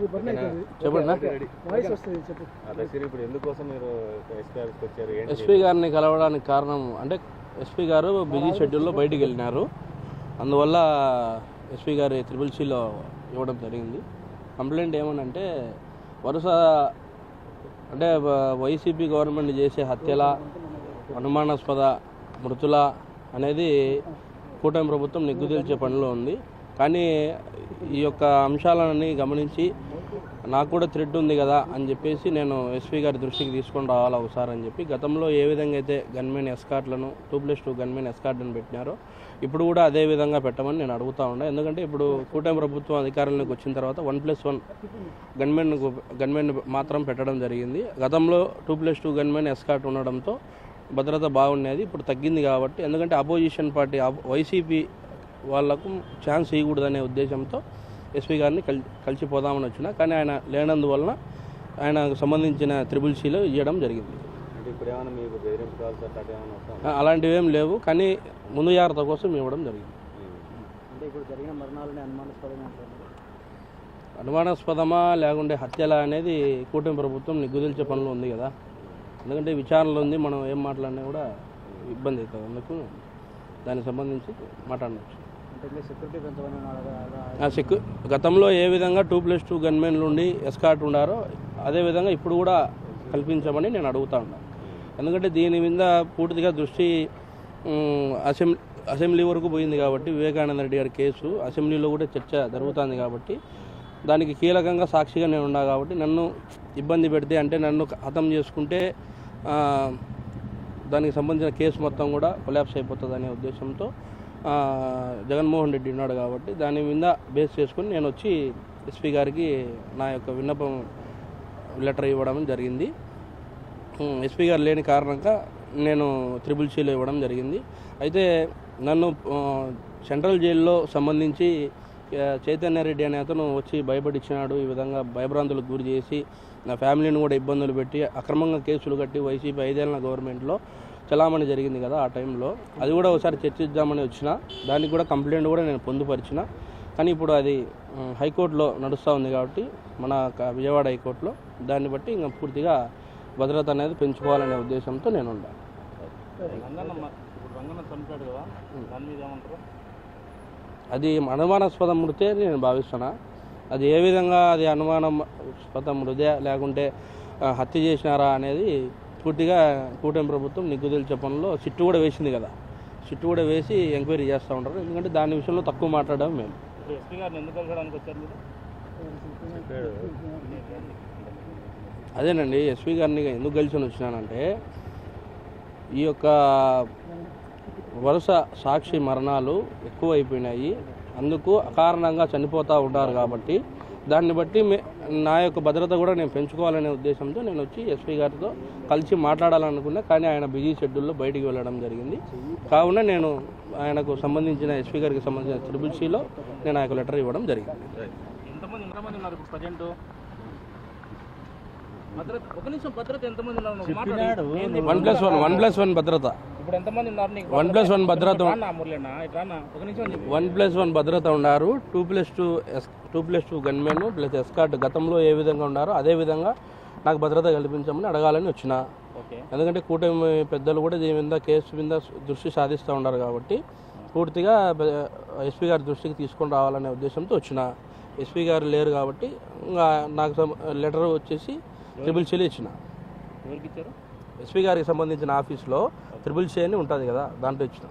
చెప్పండి వాయిస్ వస్తుంది చెప్పు. అదే సరే ఇప్పుడు ఎందుకోసం మీరు ఎస్పీ గారిని కలవడానికి కారణం అంటే ఎస్పీ గారు బిజీ షెడ్యూల్లో బయటికి వెళ్ళినారు. అందువల్ల ఎస్పీ గారి త్రిపుల్ సిలో ఇవ్వడం జరిగింది. కంప్లైంట్ ఏమనంటే వరుస అంటే వైసీపీ గవర్నమెంట్ చేసే హత్యల అనుమానాస్పద మృతుల అనేది కూటమి ప్రభుత్వం నిగ్గుతీల్చే పనిలో ఉంది. కానీ ఈ యొక్క అంశాలని గమనించి నాకు కూడా థ్రెడ్ ఉంది కదా అని చెప్పేసి నేను ఎస్పీ గారి దృష్టికి తీసుకొని రావాలి ఒకసారి అని చెప్పి గతంలో ఏ విధంగా అయితే గన్మెన్ ఎస్కాట్లను టూ ప్లస్ టూ గన్మెన్ ఎస్కాట్లను పెట్టినారో ఇప్పుడు కూడా అదే విధంగా పెట్టమని నేను అడుగుతా ఉన్నా ఎందుకంటే ఇప్పుడు కూటమి ప్రభుత్వం అధికారంలోకి వచ్చిన తర్వాత one plus one gunmen gunmen మాత్రం పెట్టడం జరిగింది. గతంలో two plus two gunmen escort ఉండడంతో భద్రత బాగుండేది ఇప్పుడు తగ్గింది కాబట్టి. ఎందుకంటే అపోజిషన్ పార్టీ వైసీపీ వాళ్ళకు ఛాన్స్ ఇవ్వకూడదనే ఉద్దేశంతో ఎస్పీ గారిని కల్ కలిసిపోదామని వచ్చిన కానీ ఆయన లేనందువలన ఆయనకు సంబంధించిన త్రిబుల్ సీలో ఇవ్వడం జరిగింది. అలాంటివి ఏం లేవు కానీ ముందు జాగ్రత్త కోసం ఇవ్వడం జరిగింది. అనుమానాస్పదమా లేకుంటే హత్యలా అనేది కూటమి ప్రభుత్వం నిగ్గుదిల్చే పనులు ఉంది కదా. ఎందుకంటే విచారణలో ఉంది మనం ఏం మాట్లాడినా కూడా ఇబ్బంది అవుతుంది. అందుకు దానికి సంబంధించి మాట్లాడవచ్చు ఆ సెక్యూ గతంలో ఏ విధంగా టూ ప్లస్ టూ గన్మెన్లు ఉండి ఎస్కాట్ ఉండారో అదే విధంగా ఇప్పుడు కూడా కల్పించమని నేను అడుగుతా ఉన్నాను ఎందుకంటే దీని మీద పూర్తిగా దృష్టి అసెంబ్లీ అసెంబ్లీ వరకు పోయింది కాబట్టి వివేకానంద రెడ్డి గారి కేసు అసెంబ్లీలో కూడా చర్చ జరుగుతుంది కాబట్టి దానికి కీలకంగా సాక్షిగా నేను ఉన్నా కాబట్టి నన్ను ఇబ్బంది పెడితే అంటే నన్ను హతం చేసుకుంటే దానికి సంబంధించిన కేసు మొత్తం కూడా కొలాప్స్ అయిపోతుంది అనే ఉద్దేశంతో జగన్మోహన్ రెడ్డి ఉన్నాడు కాబట్టి దాని మీద బేస్ చేసుకుని నేను వచ్చి ఎస్పీ గారికి నా యొక్క విన్నపం లెటర్ ఇవ్వడం జరిగింది. ఎస్పీ గారు లేని కారణంగా నేను త్రిబుల్ సీలో ఇవ్వడం జరిగింది. అయితే నన్ను సెంట్రల్ జైల్లో సంబంధించి చైతన్య రెడ్డి అనే అతను వచ్చి భయపడిచ్చినాడు. ఈ విధంగా భయభ్రాంతులకు గురి చేసి నా ఫ్యామిలీని కూడా ఇబ్బందులు పెట్టి అక్రమంగా కేసులు కట్టి వైసీపీ ఐదేళ్ళ గవర్నమెంట్లో చలామణి జరిగింది కదా ఆ టైంలో. అది కూడా ఒకసారి చర్చిద్దామని వచ్చిన. దానికి కూడా కంప్లైంట్ కూడా నేను పొందుపరిచిన. కానీ ఇప్పుడు అది హైకోర్టులో నడుస్తూ ఉంది కాబట్టి మన విజయవాడ హైకోర్టులో దాన్ని బట్టి ఇంకా పూర్తిగా భద్రత అనేది పెంచుకోవాలనే ఉద్దేశంతో నేను ఉన్నాను అది అనుమానాస్పద మృతే అని నేను భావిస్తున్నా. అది ఏ విధంగా అది అనుమానాస్పద మృదే లేకుంటే హత్య చేసినారా అనేది పూర్తిగా కూటమి ప్రభుత్వం నిగ్గుదల పనుల్లో సిట్టు కూడా వేసింది కదా. సిట్టు కూడా వేసి ఎంక్వైరీ చేస్తూ ఉంటారు. ఎందుకంటే దాని విషయంలో తక్కువ మాట్లాడడం మేము. అదేనండి ఎస్పీ గారిని ఎందుకు కలిసి వచ్చినానంటే ఈ యొక్క వరుస సాక్షి మరణాలు ఎక్కువైపోయినాయి. అందుకు అకారణంగా చనిపోతూ ఉంటారు కాబట్టి దాన్ని బట్టి మే- నా యొక్క భద్రత కూడా నేను పెంచుకోవాలనే ఉద్దేశంతో నేను వచ్చి ఎస్పీ గారితో కలిసి మాట్లాడాలనుకున్నా కానీ ఆయన బిజీ షెడ్యూల్లో బయటికి వెళ్ళడం జరిగింది. కావున నేను ఆయనకు సంబంధించిన ఎస్పీ గారికి సంబంధించిన త్రిబుల్ సిలో నేను ఆ యొక్క లెటర్ ఇవ్వడం జరిగింది. One plus one one plus one భద్రత. వన్ ప్లస్ వన్ భద్రత. వన్ ప్లస్ వన్ భద్రత ఉన్నారు. Two plus two two plus two gunmen plus escort గతంలో ఏ విధంగా ఉన్నారో అదే విధంగా నాకు భద్రత కల్పించమని అడగాలని వచ్చిన. ఎందుకంటే కూటమి పెద్దలు కూడా దీని మీద కేసు మీద దృష్టి సాధిస్తూ ఉన్నారు కాబట్టి పూర్తిగా ఎస్పీ గారి దృష్టికి తీసుకొని రావాలనే ఉద్దేశంతో వచ్చిన. ఎస్పీ గారు లేరు కాబట్టి ఇంకా నాకు లెటర్ వచ్చేసి ట్రిపుల్ సీలు ఇచ్చిన. ఎవరికి ఇచ్చారు? ఎస్పీ గారికి సంబంధించిన ఆఫీస్లో ట్రిపుల్ సీ అని ఉంటుంది కదా దాంట్లో ఇచ్చిన.